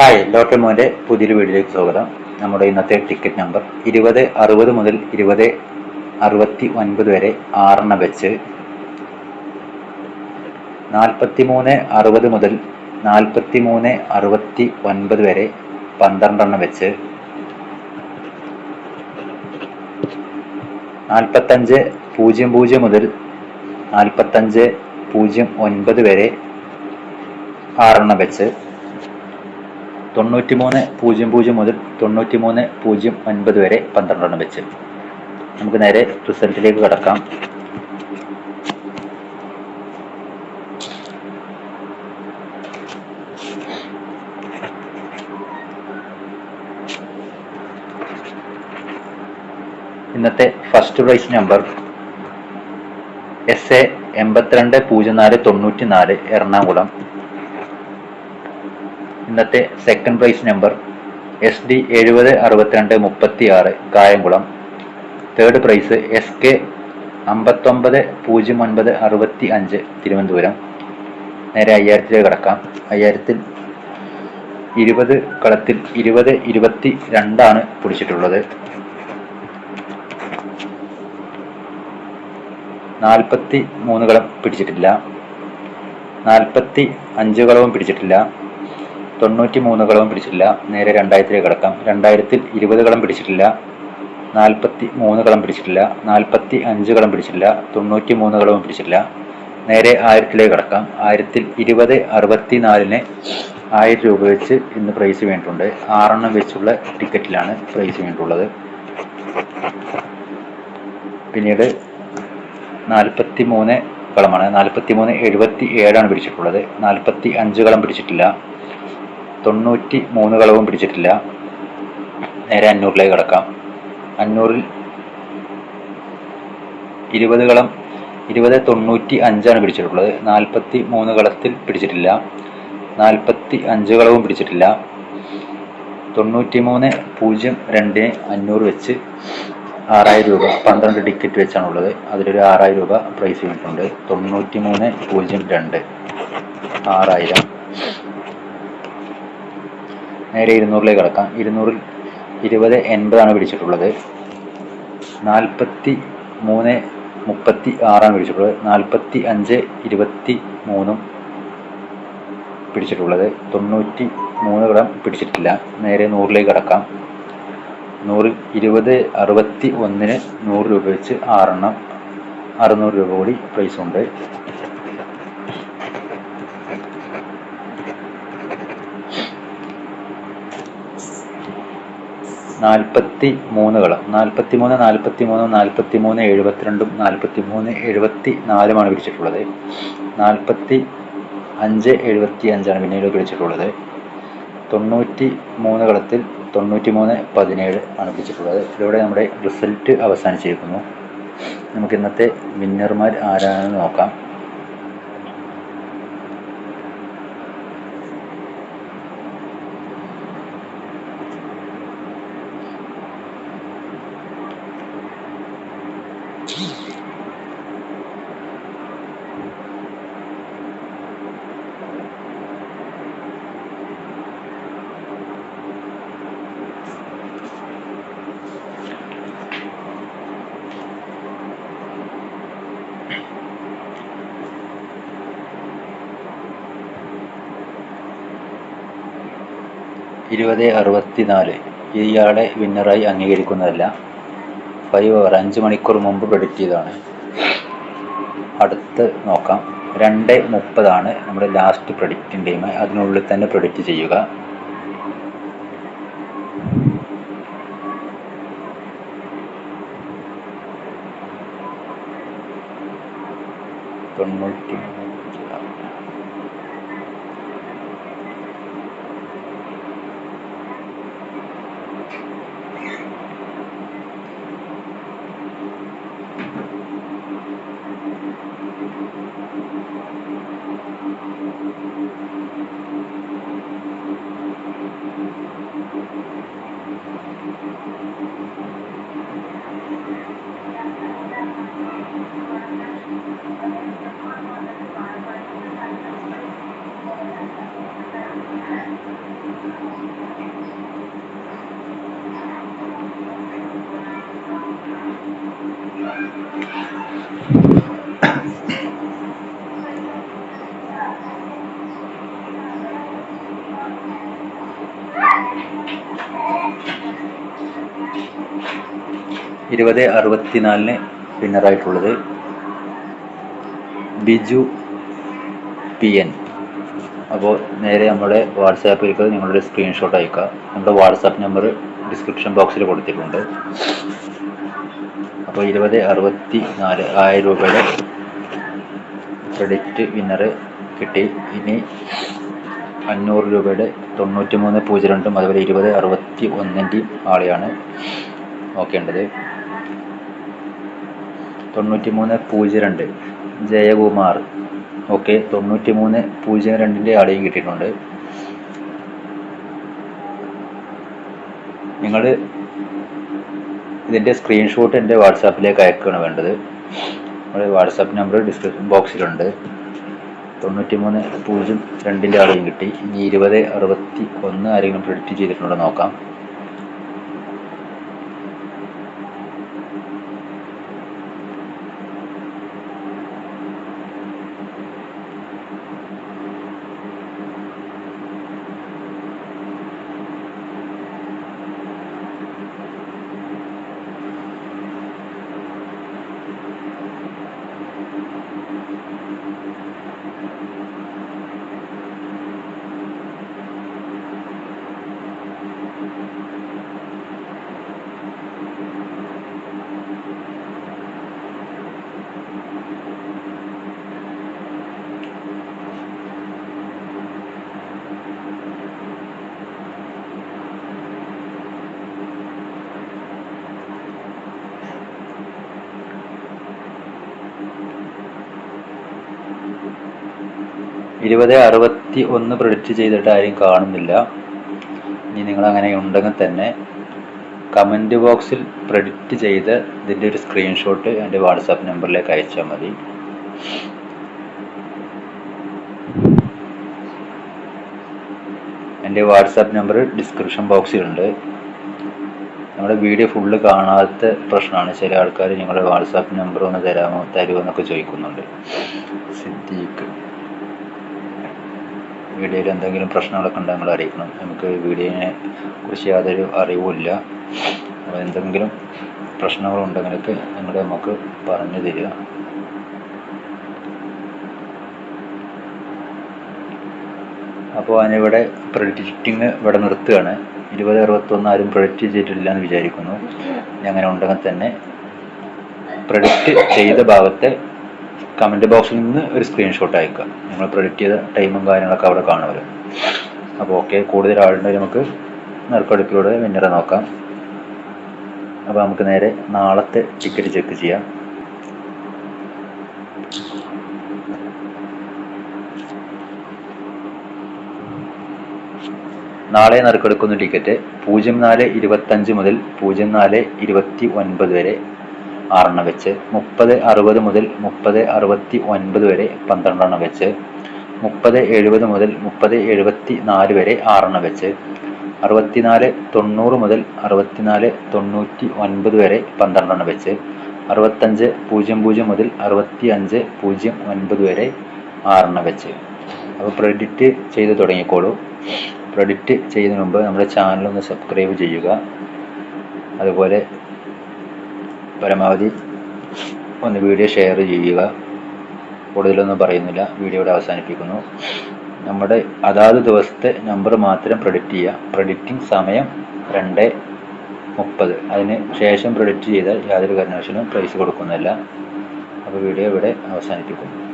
Hi lottery മോന്റെ പുതിയൊരു വീഡിയോയിലേക്ക് സ്വാഗതം. നമ്മുടെ ഇന്നത്തെ ടിക്കറ്റ് നമ്പർ ഇരുപത് അറുപത് മുതൽ ഇരുപത് അറുപത്തി ഒൻപത് വരെ ആറെണ്ണം വെച്ച് നാൽപ്പത്തി മൂന്ന് അറുപത് മുതൽ നാൽപ്പത്തി മൂന്ന് അറുപത്തി ഒൻപത് വരെ പന്ത്രണ്ടെണ്ണം വെച്ച് നാൽപ്പത്തഞ്ച് പൂജ്യം പൂജ്യം മുതൽ നാൽപ്പത്തഞ്ച് പൂജ്യം ഒൻപത് വരെ ആറെണ്ണം വെച്ച് തൊണ്ണൂറ്റി മൂന്ന് പൂജ്യം പൂജ്യം മുതൽ തൊണ്ണൂറ്റി മൂന്ന് പൂജ്യം ഒൻപത് വരെ പന്ത്രണ്ടെണ്ണം വെച്ച്. നമുക്ക് നേരെ റിസൾട്ടിലേക്ക് കടക്കാം. ഇന്നത്തെ first prize number S A എൺപത്തിരണ്ട് പൂജ്യം നാല് തൊണ്ണൂറ്റി നാല് എറണാകുളം. ഇന്നത്തെ second prize number S D എഴുപത് അറുപത്തിരണ്ട് മുപ്പത്തി ആറ് Kayamkulam. Third prize S K അമ്പത്തൊമ്പത് പൂജ്യം ഒൻപത് അറുപത്തി അഞ്ച് തിരുവനന്തപുരം. നേരെ അയ്യായിരത്തിലേക്ക് കിടക്കാം. അയ്യായിരത്തിൽ ഇരുപത് കളത്തിൽ ഇരുപത് ഇരുപത്തി രണ്ടാണ് പിടിച്ചിട്ടുള്ളത്. നാൽപ്പത്തി മൂന്ന് കളം പിടിച്ചിട്ടില്ല. നാൽപ്പത്തി അഞ്ച് കളവും പിടിച്ചിട്ടില്ല. തൊണ്ണൂറ്റി മൂന്ന് കളവും പിടിച്ചിട്ടില്ല. നേരെ രണ്ടായിരത്തിലേക്ക് കടക്കാം. രണ്ടായിരത്തിൽ ഇരുപത് കളം പിടിച്ചിട്ടില്ല. നാൽപ്പത്തി മൂന്ന് കളം പിടിച്ചിട്ടില്ല. നാൽപ്പത്തി അഞ്ച് കളം പിടിച്ചിട്ടില്ല. തൊണ്ണൂറ്റി മൂന്ന് കളവും പിടിച്ചിട്ടില്ല. നേരെ ആയിരത്തിലേക്ക് കടക്കാം. ആയിരത്തിൽ ഇരുപത് അറുപത്തി നാലിന് ആയിരം രൂപ വെച്ച് ഇന്ന് പ്രൈസ് വേണ്ടിയിട്ടുണ്ട് ആറെണ്ണം വെച്ചുള്ള ടിക്കറ്റിലാണ് പ്രൈസ് വേണ്ടിയിട്ടുള്ളത് പിന്നീട് നാൽപ്പത്തി മൂന്ന് കളമാണ്. നാൽപ്പത്തി മൂന്ന് എഴുപത്തി ഏഴാണ് പിടിച്ചിട്ടുള്ളത്. നാൽപ്പത്തി അഞ്ച് കളം പിടിച്ചിട്ടില്ല. തൊണ്ണൂറ്റി മൂന്ന് കളവും പിടിച്ചിട്ടില്ല. നേരെ അഞ്ഞൂറിലേക്ക് കടക്കാം. അഞ്ഞൂറിൽ ഇരുപത് കളം ഇരുപത് തൊണ്ണൂറ്റി അഞ്ചാണ് പിടിച്ചിട്ടുള്ളത്. നാൽപ്പത്തി മൂന്ന് കളത്തിൽ പിടിച്ചിട്ടില്ല. നാൽപ്പത്തി അഞ്ച് കളവും പിടിച്ചിട്ടില്ല. തൊണ്ണൂറ്റി മൂന്ന് പൂജ്യം രണ്ട് അഞ്ഞൂറ് വെച്ച് ആറായിരം രൂപ പന്ത്രണ്ട് ടിക്കറ്റ് വെച്ചാണുള്ളത്. അതിലൊരു ആറായിരം രൂപ പ്രൈസ് കിട്ടുന്നുണ്ട് തൊണ്ണൂറ്റി മൂന്ന് പൂജ്യം രണ്ട്. ആറായിരം. നേരെ ഇരുന്നൂറിലേക്ക് കടക്കാം. ഇരുന്നൂറിൽ ഇരുപത് എൺപതാണ് പിടിച്ചിട്ടുള്ളത്. നാൽപ്പത്തി മൂന്ന് മുപ്പത്തി ആറാണ് പിടിച്ചിട്ടുള്ളത്. നാൽപ്പത്തി അഞ്ച് ഇരുപത്തി മൂന്നും പിടിച്ചിട്ടുള്ളത്. തൊണ്ണൂറ്റി മൂന്ന് gram പിടിച്ചിട്ടില്ല. നേരെ നൂറിലേക്ക് കടക്കാം. നൂറിൽ ഇരുപത് അറുപത്തി ഒന്നിന് നൂറ് രൂപ വെച്ച് ആറെണ്ണം അറുന്നൂറ് രൂപ കൂടി പ്രൈസ് ഉണ്ട്. നാൽപ്പത്തി മൂന്നുകൾ നാൽപ്പത്തി മൂന്ന് നാൽപ്പത്തി മൂന്ന് നാൽപ്പത്തി മൂന്ന് എഴുപത്തിരണ്ടും നാൽപ്പത്തി മൂന്ന് എഴുപത്തി നാലുമാണ് പിടിച്ചിട്ടുള്ളത്. നാൽപ്പത്തി അഞ്ച് എഴുപത്തി അഞ്ചാണ് പിന്നീട് പിടിച്ചിട്ടുള്ളത്. തൊണ്ണൂറ്റി മൂന്ന് കളത്തിൽ തൊണ്ണൂറ്റി മൂന്ന് പതിനേഴ് ആണ് പിടിച്ചിട്ടുള്ളത്. ഇതോടെ നമ്മുടെ റിസൾട്ട് അവസാനിച്ചിരിക്കുന്നു. നമുക്ക് ഇന്നത്തെ വിന്നർമാർ ആരാണെന്ന് നോക്കാം. ഇരുപത് അറുപത്തി നാല് ഇയാളെ വിന്നറായി അംഗീകരിക്കുന്നതല്ല. ഫൈവ് അവർ അഞ്ച് മണിക്കൂർ മുമ്പ് പ്രെഡിക്റ്റ് ചെയ്തതാണ്. അടുത്ത് നോക്കാം. രണ്ട് മുപ്പതാണ് നമ്മുടെ ലാസ്റ്റ് പ്രൊഡിക്റ്റിംഗ് ടൈം അതിനുള്ളിൽ തന്നെ പ്രൊഡിക്റ്റ് ചെയ്യുക. തൊണ്ണൂറ്റി ഇരുപത് അറുപത്തിനാലിന് വിന്നറായിട്ടുള്ളത് ബിജു പി എൻ. അപ്പോൾ നേരെ നമ്മുടെ വാട്സാപ്പിലേക്ക് നിങ്ങളുടെ സ്ക്രീൻഷോട്ട് അയക്കുക. നമ്മുടെ വാട്സാപ്പ് നമ്പർ ഡിസ്ക്രിപ്ഷൻ ബോക്സിൽ കൊടുത്തിട്ടുണ്ട്. അപ്പോൾ ഇരുപത് അറുപത്തി നാല് ആയിരം രൂപയുടെ ക്രെഡിറ്റ് വിന്നർ കിട്ടി. ഇനി അഞ്ഞൂറ് രൂപയുടെ തൊണ്ണൂറ്റി മൂന്ന് പൂജ്യം രണ്ടും അതുപോലെ ഇരുപത് അറുപത്തി ഒന്നിന്റെയും ആളെയാണ് നോക്കേണ്ടത്. തൊണ്ണൂറ്റി മൂന്ന് പൂജ്യം രണ്ട് ജയകുമാർ ഓക്കെ തൊണ്ണൂറ്റി മൂന്ന് പൂജ്യം രണ്ടിന്റെ ആടെയും കിട്ടിയിട്ടുണ്ട്. നിങ്ങൾ ഇതിന്റെ സ്ക്രീൻഷോട്ട് എന്റെ വാട്സാപ്പിലേക്ക് അയക്കുകയാണ് വേണ്ടത്. നമ്മുടെ വാട്സാപ്പ് നമ്പർ ഡിസ്ക്രിപ്ഷൻ ബോക്സിലുണ്ട്. തൊണ്ണൂറ്റി മൂന്ന് പൂജ്യം രണ്ടിന്റെ ആളെയും കിട്ടി. ഇനി ഇരുപത് അറുപത്തി ഒന്ന് ആരെങ്കിലും പ്രിഡിക്റ്റ് ചെയ്തിട്ടുണ്ടോ നോക്കാം. ഇരുപത് അറുപത്തി ഒന്ന് പ്രൊഡിക്റ്റ് ചെയ്തിട്ട് ആരും കാണുന്നില്ല. ഇനി നിങ്ങൾ അങ്ങനെ ഉണ്ടെങ്കിൽ തന്നെ കമന്റ് ബോക്സിൽ പ്രെഡിക്റ്റ് ചെയ്ത് ഇതിന്റെ ഒരു സ്ക്രീൻഷോട്ട് എന്റെ വാട്സാപ്പ് നമ്പറിലേക്ക് അയച്ചാൽ മതി. എന്റെ വാട്സാപ്പ് നമ്പർ ഡിസ്ക്രിപ്ഷൻ ബോക്സിലുണ്ട് നമ്മുടെ വീഡിയോ ഫുള്ള് കാണാത്ത പ്രശ്നമാണ്. ചില ആൾക്കാർ നിങ്ങളുടെ വാട്സാപ്പ് നമ്പർ ഒന്ന് തരാമോ തരുമോ എന്നൊക്കെ ചോദിക്കുന്നുണ്ട്. സിദ്ദീഖ്. വീഡിയോയിൽ എന്തെങ്കിലും പ്രശ്നങ്ങളൊക്കെ ഉണ്ടെങ്കിൽ നിങ്ങൾ അറിയിക്കണം. നമുക്ക് വീഡിയോനെ കുറിച്ച് യാതൊരു അറിവുമില്ല അപ്പോൾ എന്തെങ്കിലും പ്രശ്നങ്ങളുണ്ടെങ്കിലൊക്കെ നിങ്ങൾ നമുക്ക് പറഞ്ഞു തരിക. അപ്പോൾ അതിനിവിടെ പ്രൊഡിക്റ്റിങ് ഇവിടെ നിർത്തുകയാണ്. ഇരുപത് അറുപത്തൊന്ന് ആരും പ്രൊഡിക്റ്റ് ചെയ്തിട്ടില്ല എന്ന് വിചാരിക്കുന്നു. അങ്ങനെ ഉണ്ടെങ്കിൽ തന്നെ പ്രൊഡിക്റ്റ് ചെയ്ത ഭാഗത്തെ കമന്റ് ബോക്സിൽ നിന്ന് ഒരു സ്ക്രീൻഷോട്ട് അയക്കുക. നിങ്ങൾ പ്രൊഡിക്റ്റ് ചെയ്ത ടൈമും കാര്യങ്ങളൊക്കെ അവിടെ കാണുമല്ലോ. അപ്പോൾ ഓക്കെ കൂടുതൽ ആളുണ്ടെങ്കിൽ നമുക്ക് നറുക്കെടുപ്പിലൂടെ വിന്നറെ നോക്കാം. അപ്പോൾ നമുക്ക് നേരെ നാളത്തെ ടിക്കറ്റ് ചെക്ക് ചെയ്യാം. നാളെ നറുക്കെടുക്കുന്ന ടിക്കറ്റ് പൂജ്യം നാല് ഇരുപത്തഞ്ച് മുതൽ പൂജ്യം നാല് ഇരുപത്തി ഒൻപത് വരെ ആറെണ്ണം വെച്ച് മുപ്പത് അറുപത് മുതൽ മുപ്പത് അറുപത്തി ഒൻപത് വരെ പന്ത്രണ്ടെണ്ണം വെച്ച് മുപ്പത് എഴുപത് മുതൽ മുപ്പത് എഴുപത്തി നാല് വരെ ആറെണ്ണം വെച്ച് അറുപത്തിനാല് തൊണ്ണൂറ് മുതൽ അറുപത്തിനാല് തൊണ്ണൂറ്റി ഒൻപത് വരെ പന്ത്രണ്ടെണ്ണം വെച്ച് അറുപത്തഞ്ച് പൂജ്യം പൂജ്യം മുതൽ അറുപത്തി അഞ്ച് പൂജ്യം ഒൻപത് വരെ ആറെണ്ണം വെച്ച്. അപ്പോൾ പ്രെഡിറ്റ് ചെയ്ത് തുടങ്ങിക്കോളൂ. പ്രെഡിറ്റ് ചെയ്യുന്നതിന് മുമ്പ് നമ്മുടെ ചാനൽ ഒന്ന് സബ്സ്ക്രൈബ് ചെയ്യുക. അതുപോലെ പരമാവധി ഒന്ന് വീഡിയോ ഷെയർ ചെയ്യുക. കൂടുതലൊന്നും പറയുന്നില്ല. വീഡിയോ ഇവിടെ അവസാനിപ്പിക്കുന്നു. നമ്മുടെ അതാത് ദിവസത്തെ നമ്പർ മാത്രം പ്രൊഡിക്റ്റ് ചെയ്യുക. പ്രൊഡിക്റ്റിംഗ് സമയം രണ്ട് മുപ്പത്. അതിന് ശേഷം പ്രൊഡിക്റ്റ് ചെയ്താൽ യാതൊരു കാരണവശാലും പ്രൈസ് കൊടുക്കുന്നില്ല അപ്പോൾ വീഡിയോ ഇവിടെ അവസാനിപ്പിക്കുന്നു.